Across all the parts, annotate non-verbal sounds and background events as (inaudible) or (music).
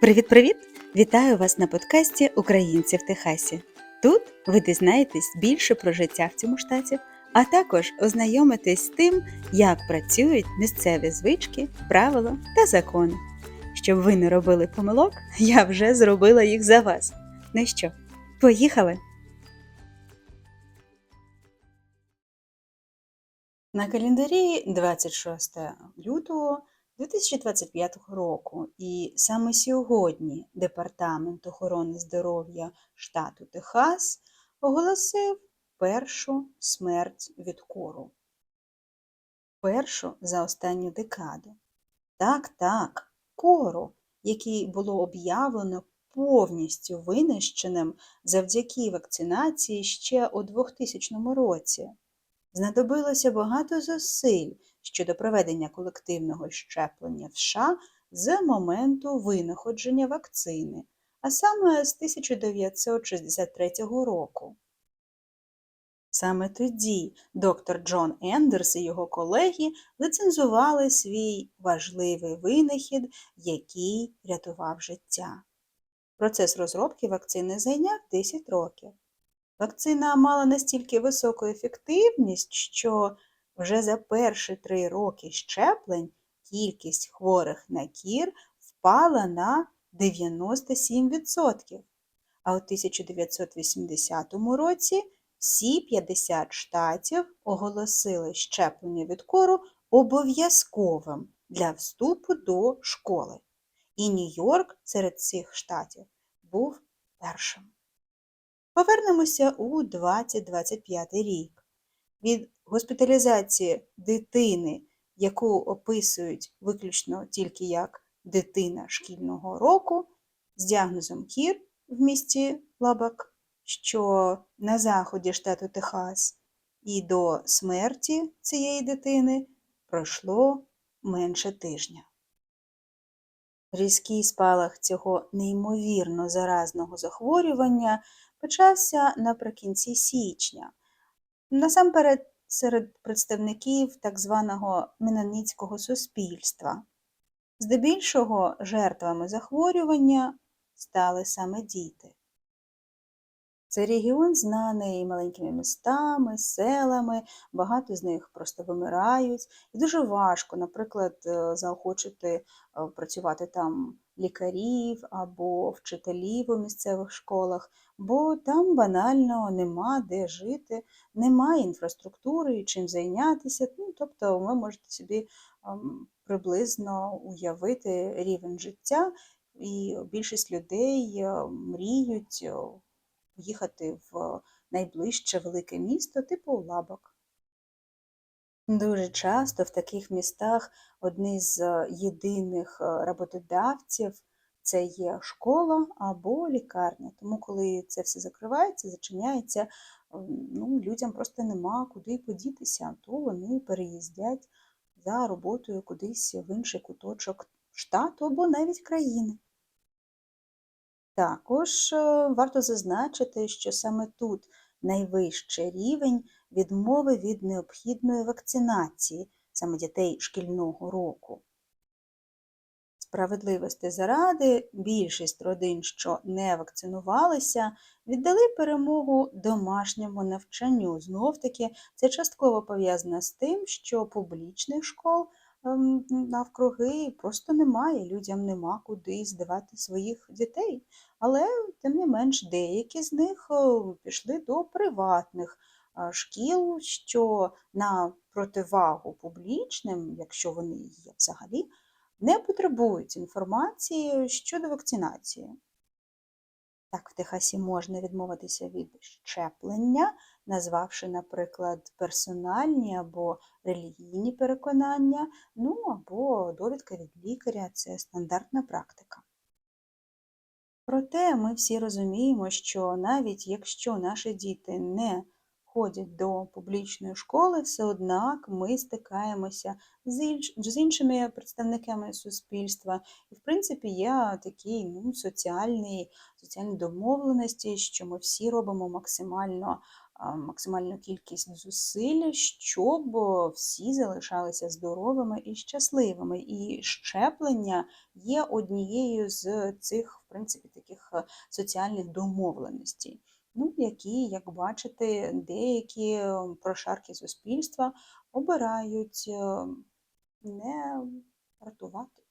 Привіт-привіт! Вітаю вас на подкасті Українці в Техасі. Тут ви дізнаєтесь більше про життя в цьому штаті, а також ознайомитесь з тим, як працюють місцеві звички, правила та закони. Щоб ви не робили помилок, я вже зробила їх за вас. Ну що, поїхали? На календарі 26 лютого 2025 року, і саме сьогодні Департамент охорони здоров'я штату Техас оголосив першу смерть від кору. Першу за останню декаду. Так, так, кору, який було об'явлено повністю винищеним завдяки вакцинації ще у 2000 році. Знадобилося багато зусиль щодо проведення колективного щеплення в США з моменту винаходження вакцини, а саме з 1963 року. Саме тоді доктор Джон Ендерс і його колеги лицензували свій важливий винахід, який рятував життя. Процес розробки вакцини зайняв 10 років. Вакцина мала настільки високу ефективність, що вже за перші три роки щеплень кількість хворих на кір впала на 97%. А у 1980 році всі 50 штатів оголосили щеплення від кору обов'язковим для вступу до школи. І Нью-Йорк серед цих штатів був першим. Повернемося у 2025 рік. Від госпіталізації дитини, яку описують виключно тільки як дитина шкільного року, з діагнозом Кір в місті Лабак, що на заході штату Техас, і до смерті цієї дитини пройшло менше тижня. Різкий спалах цього неймовірно заразного захворювання почався наприкінці січня. Насамперед серед представників так званого меноніцького суспільства. Здебільшого жертвами захворювання стали саме діти. Цей регіон знаний маленькими містами, селами, багато з них просто вимирають. І дуже важко, наприклад, е, заохочити е, працювати там лікарів або вчителів у місцевих школах, бо там банально нема де жити, немає інфраструктури, чим зайнятися. Ну, Тобто ви можете собі ем, приблизно уявити рівень життя, і більшість людей е, мріють поїхати в найближче велике місто, типу Лабок. Дуже часто в таких містах одні з єдиних е, роботодавців це є школа або лікарня. Тому, коли це все закривається, зачиняється, ну, людям просто нема куди подітися, то вони переїздять за роботою кудись в інший куточок штату або навіть країни. Також е, варто зазначити, що саме тут найвищий рівень відмови від необхідної вакцинації саме дітей шкільного року. Справедливості заради більшість родин, що не вакцинувалися, віддали перемогу домашньому навчанню. Знов таки, це частково пов'язано з тим, що публічних школ навкруги просто немає, людям нема куди здавати своїх дітей. Але, тим не менш, деякі з них пішли до приватних шкіл, що на противагу публічним, якщо вони є взагалі, не потребують інформації щодо вакцинації. Так, в Техасі можна відмовитися від щеплення, назвавши, наприклад, персональні або релігійні переконання, ну або довідка від лікаря це стандартна практика. Проте ми всі розуміємо, що навіть якщо наші діти не ходять до публічної школи, все однак ми стикаємося з іншими представниками суспільства. І, в принципі, є такі ну, соціальні, соціальні домовленості, що ми всі робимо максимально максимальну кількість зусиль, щоб всі залишалися здоровими і щасливими. І щеплення є однією з цих, в принципі, таких е, соціальних домовленостей. Ну, які, як бачите, деякі прошарки суспільства обирають е, не рятувати.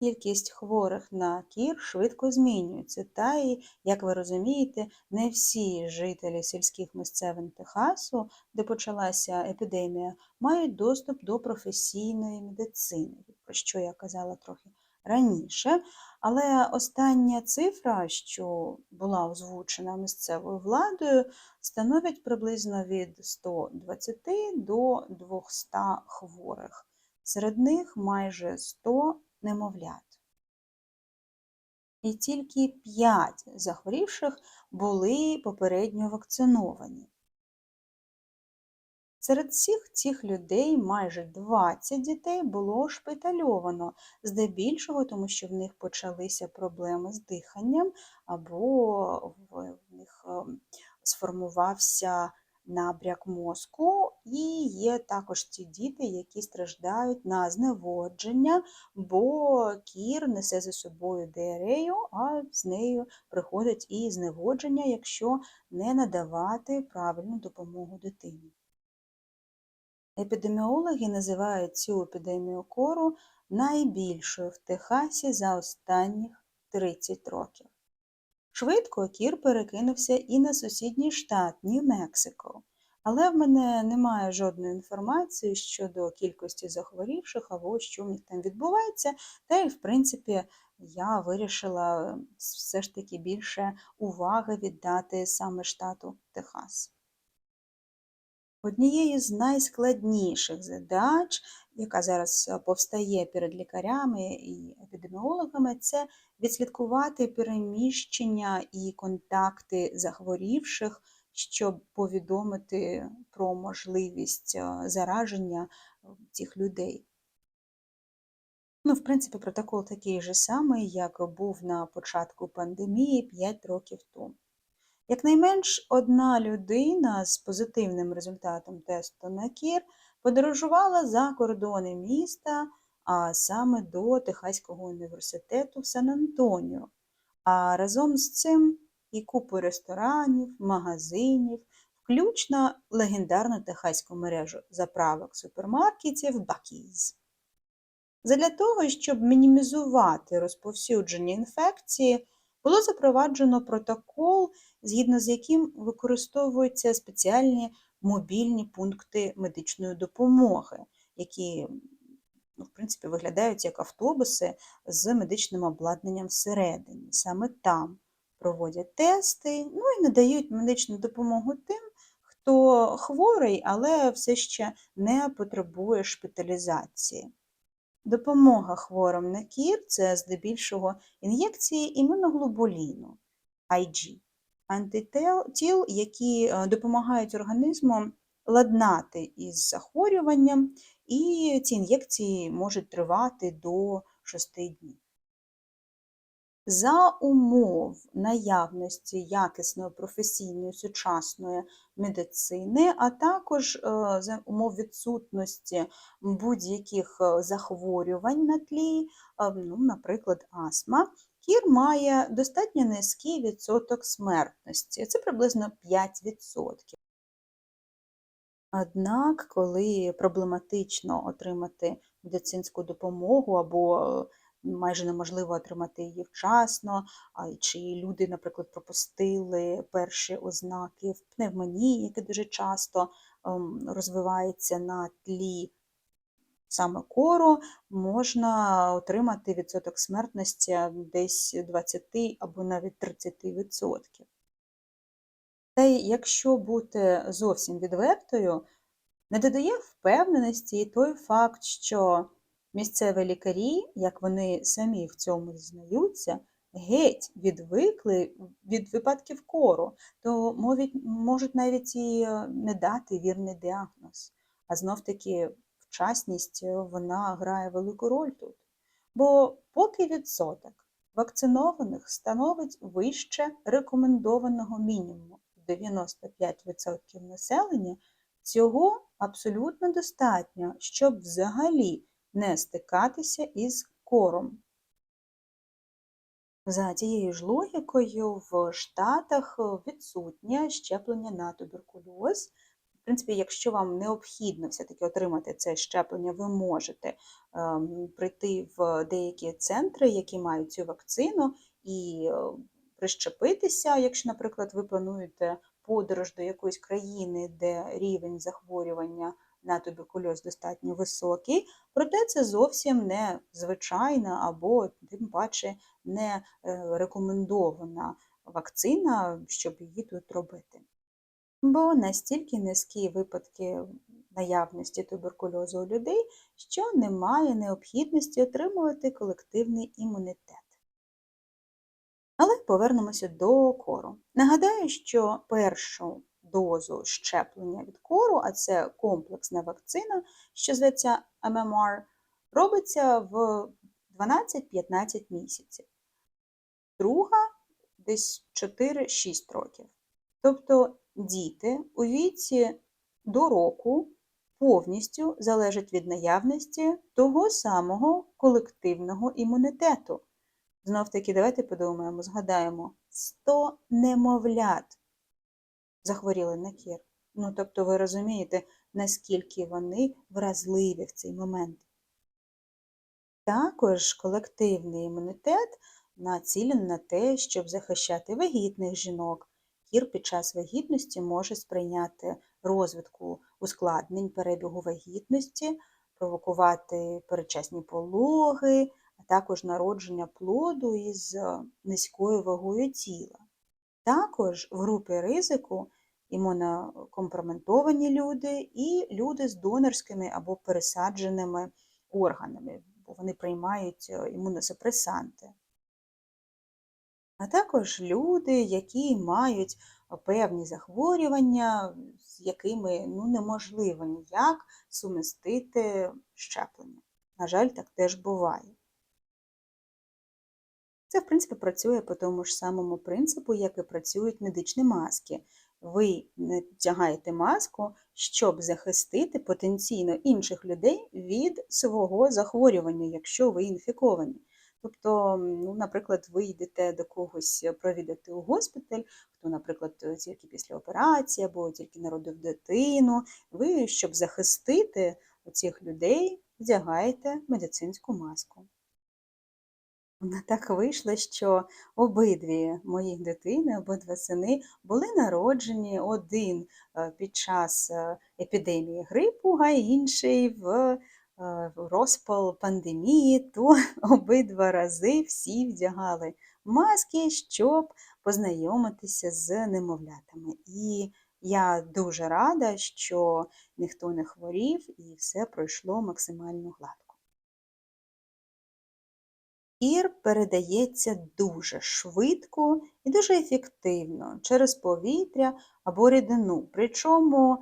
Кількість хворих на кір швидко змінюється, та й, як ви розумієте, не всі жителі сільських місцевин Техасу, де почалася епідемія, мають доступ до професійної медицини, про що я казала трохи раніше. Але остання цифра, що була озвучена місцевою владою, становить приблизно від 120 до 200 хворих. Серед них майже 100 немовлят. І тільки 5 захворівших були попередньо вакциновані. Серед всіх цих людей майже 20 дітей було шпитальовано, здебільшого, тому що в них почалися проблеми з диханням, або в них ем, сформувався набряк мозку, і є також ті діти, які страждають на зневодження, бо кір несе за собою диарею, а з нею приходить і зневодження, якщо не надавати правильну допомогу дитині. Епідеміологи називають цю епідемію кору найбільшою в Техасі за останніх 30 років. Швидко кір перекинувся і на сусідній штат Нью-Мексико, але в мене немає жодної інформації щодо кількості захворівших або що в них там відбувається, та й, в принципі, я вирішила все ж таки більше уваги віддати саме штату Техас. Однією з найскладніших задач, яка зараз повстає перед лікарями і епідеміологами, це відслідкувати переміщення і контакти захворівших, щоб повідомити про можливість зараження цих людей. Ну, в принципі, протокол такий же самий, як був на початку пандемії 5 років тому. Якнайменш одна людина з позитивним результатом тесту на кір подорожувала за кордони міста, а саме до Техаського університету в Сан-Антоніо. А разом з цим і купу ресторанів, магазинів, включно легендарну техаську мережу заправок супермаркетів Buc-ee's. Задля того, щоб мінімізувати розповсюдження інфекції, було запроваджено протокол, згідно з яким використовуються спеціальні мобільні пункти медичної допомоги, які ну, в принципі, виглядають як автобуси з медичним обладнанням всередині. Саме там проводять тести, ну і надають медичну допомогу тим, хто хворий, але все ще не потребує шпиталізації. Допомога хворим на кір це здебільшого ін'єкції імуноглобуліну IG, антитіл, які е, допомагають організму ладнати із захворюванням, і ці ін'єкції можуть тривати до 6 днів. За умов наявності якісної професійної сучасної медицини, а також е, за умов відсутності будь-яких е, захворювань на тлі, ну, наприклад, астма, кір має достатньо низький відсоток смертності, це приблизно 5%. Однак, коли проблематично отримати медицинську допомогу або майже неможливо отримати її вчасно, чи люди, наприклад, пропустили перші ознаки в пневмонії, яке дуже часто ем, розвивається на тлі саме кору, можна отримати відсоток смертності десь 20 або навіть 30%. Та й якщо бути зовсім відвертою, не додає впевненості і той факт, що Місцеві лікарі, як вони самі в цьому зізнаються, геть відвикли від випадків кору, то можуть навіть і не дати вірний діагноз. А знов-таки вчасність е, вона грає велику роль тут. Бо поки відсоток вакцинованих становить вище рекомендованого мінімуму. 95% населення цього абсолютно достатньо, щоб взагалі не стикатися із кором. За цією ж логікою, в Штатах відсутнє щеплення на туберкульоз. Принципі, якщо вам необхідно все-таки отримати це щеплення, ви можете ем, прийти в деякі центри, які мають цю вакцину, і е, прищепитися, якщо, наприклад, ви плануєте подорож до якоїсь країни, де рівень захворювання на туберкульоз достатньо високий, проте це зовсім не звичайна або, тим паче, не е, рекомендована вакцина, щоб її тут робити. Бо настільки низькі випадки наявності туберкульозу у людей, що немає необхідності отримувати колективний імунітет. Але повернемося до кору. Нагадаю, що першу дозу щеплення від кору, а це комплексна вакцина, що зветься ММР, робиться в 12-15 місяців. Друга десь 4-6 років. Тобто діти у віці до року повністю залежать від наявності того самого колективного імунітету. Знов таки, давайте подумаємо, згадаємо, 100 немовлят захворіли на кір. Ну, тобто, ви розумієте, наскільки вони вразливі в цей момент. Також колективний імунітет націлений на те, щоб захищати вагітних жінок. Кір під час вагітності може сприйняти розвитку ускладнень перебігу вагітності, провокувати передчасні пологи, а також народження плоду із низькою вагою тіла. Також в групі ризику імунокомпроментовані люди і люди з донорськими або пересадженими органами, бо вони приймають е, імуносупресанти. А також люди, які мають певні захворювання, з якими ну, неможливо ніяк сумістити щеплення. На жаль, так теж буває. Це, в принципі, працює по тому ж самому принципу, як і працюють медичні маски. Ви надягаєте маску, щоб захистити потенційно інших людей від свого захворювання, якщо ви інфіковані. Тобто, ну, наприклад, ви йдете до когось провідати у госпіталь, хто, наприклад, тільки після операції або тільки народив дитину, ви, щоб захистити цих людей, вдягаєте медицинську маску. Так вийшло, що обидві мої дитини, обидва сини були народжені один е, під час е, епідемії грипу, а інший в е, розпал пандемії, то (laughs) обидва рази всі вдягали маски, щоб познайомитися з немовлятами. І я дуже рада, що ніхто не хворів і все пройшло максимально гладко. Ір передається дуже швидко і дуже ефективно через повітря або рідину. Причому е,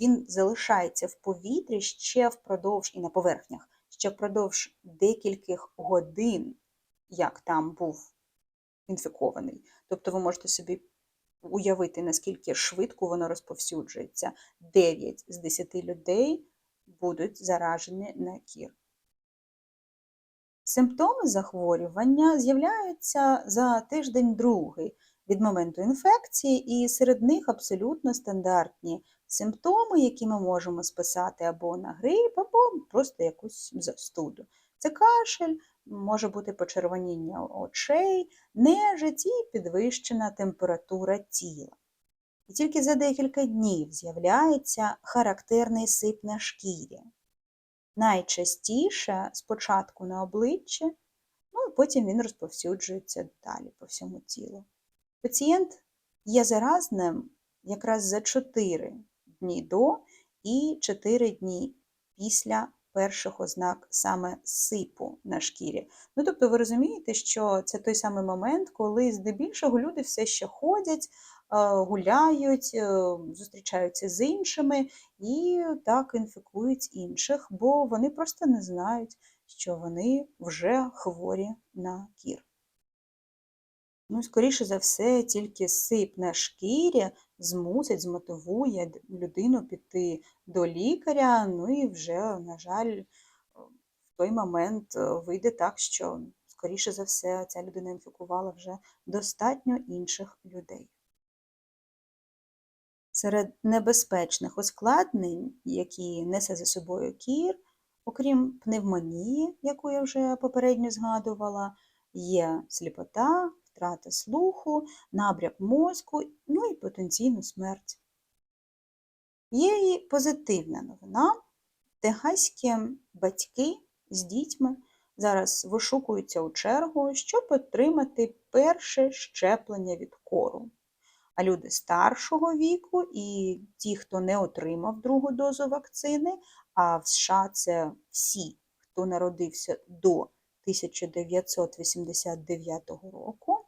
він залишається в повітрі ще впродовж і на поверхнях, ще впродовж декількох годин, як там був інфікований. Тобто ви можете собі уявити, наскільки швидко воно розповсюджується. 9 з 10 людей будуть заражені на кір. Симптоми захворювання з'являються за тиждень-другий від моменту інфекції, і серед них абсолютно стандартні симптоми, які ми можемо списати або на грип, або просто якусь застуду. Це кашель, може бути почервоніння очей, нежить і підвищена температура тіла. І тільки за декілька днів з'являється характерний сип на шкірі. Найчастіше спочатку на обличчі, ну і потім він розповсюджується далі по всьому тілу. Пацієнт є заразним якраз за 4 дні до і 4 дні після перших ознак саме сипу на шкірі. Ну, тобто, ви розумієте, що це той самий момент, коли здебільшого люди все ще ходять, гуляють, е, зустрічаються з іншими і так інфікують інших, бо вони просто не знають, що вони вже хворі на кір. Ну, скоріше за все, тільки сип на шкірі змусить, змотивує людину піти до лікаря, ну і вже, на жаль, в той момент е, вийде так, що, скоріше за все, ця людина інфікувала вже достатньо інших людей. Серед небезпечних ускладнень, які несе за собою кір, окрім пневмонії, яку я вже попередньо згадувала, є сліпота, втрата слуху, набряк мозку, ну і потенційну смерть. Є і позитивна новина. Техаські батьки з дітьми зараз вишукуються у чергу, щоб отримати перше щеплення від кору. А люди старшого віку і ті, хто не отримав другу дозу вакцини, а в США це всі, хто народився до 1989 року,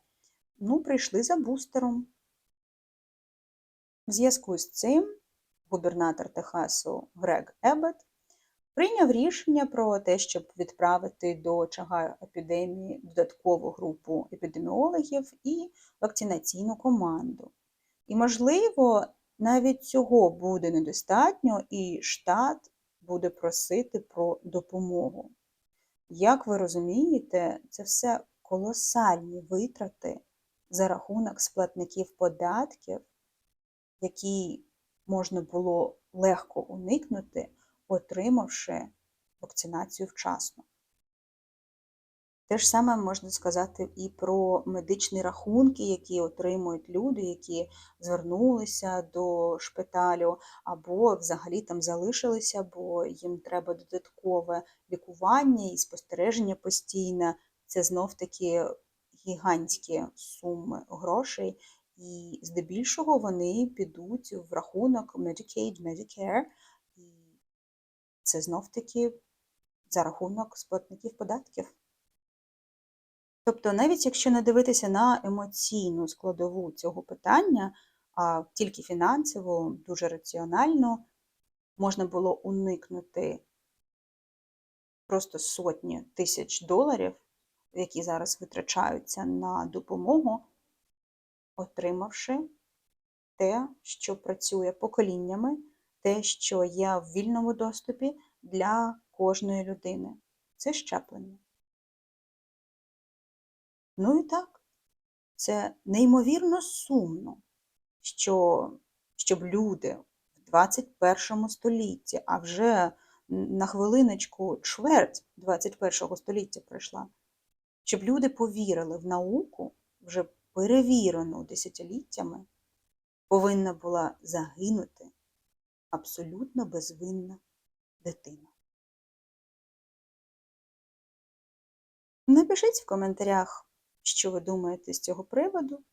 ну, прийшли за бустером. В зв'язку з цим губернатор Техасу Грег Еббет прийняв рішення про те, щоб відправити до очага епідемії додаткову групу епідеміологів і вакцинаційну команду. І, можливо, навіть цього буде недостатньо, і штат буде просити про допомогу. Як ви розумієте, це все колосальні витрати за рахунок сплатників податків, які можна було легко уникнути, отримавши вакцинацію вчасно. Те ж саме можна сказати і про медичні рахунки, які отримують люди, які звернулися до шпиталю, або взагалі там залишилися, бо їм треба додаткове лікування і спостереження постійне. Це знов-таки гігантські суми грошей, і здебільшого вони підуть в рахунок Medicaid, Medicare, і це знов-таки за рахунок сплатників податків. Тобто, навіть якщо не дивитися на емоційну складову цього питання, а тільки фінансово, дуже раціонально, можна було уникнути просто сотні тисяч доларів, які зараз витрачаються на допомогу, отримавши те, що працює поколіннями, те, що є в вільному доступі для кожної людини. Це щеплення. Ну і так, це неймовірно сумно, що, щоб люди в 21 столітті, а вже на хвилиночку чверть 21 століття пройшла, щоб люди повірили в науку, вже перевірену десятиліттями, повинна була загинути абсолютно безвинна дитина. Напишіть в коментарях, що ви думаєте з цього приводу.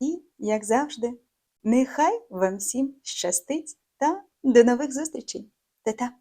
І, як завжди, нехай вам всім щастить та до нових зустрічей! Та-та!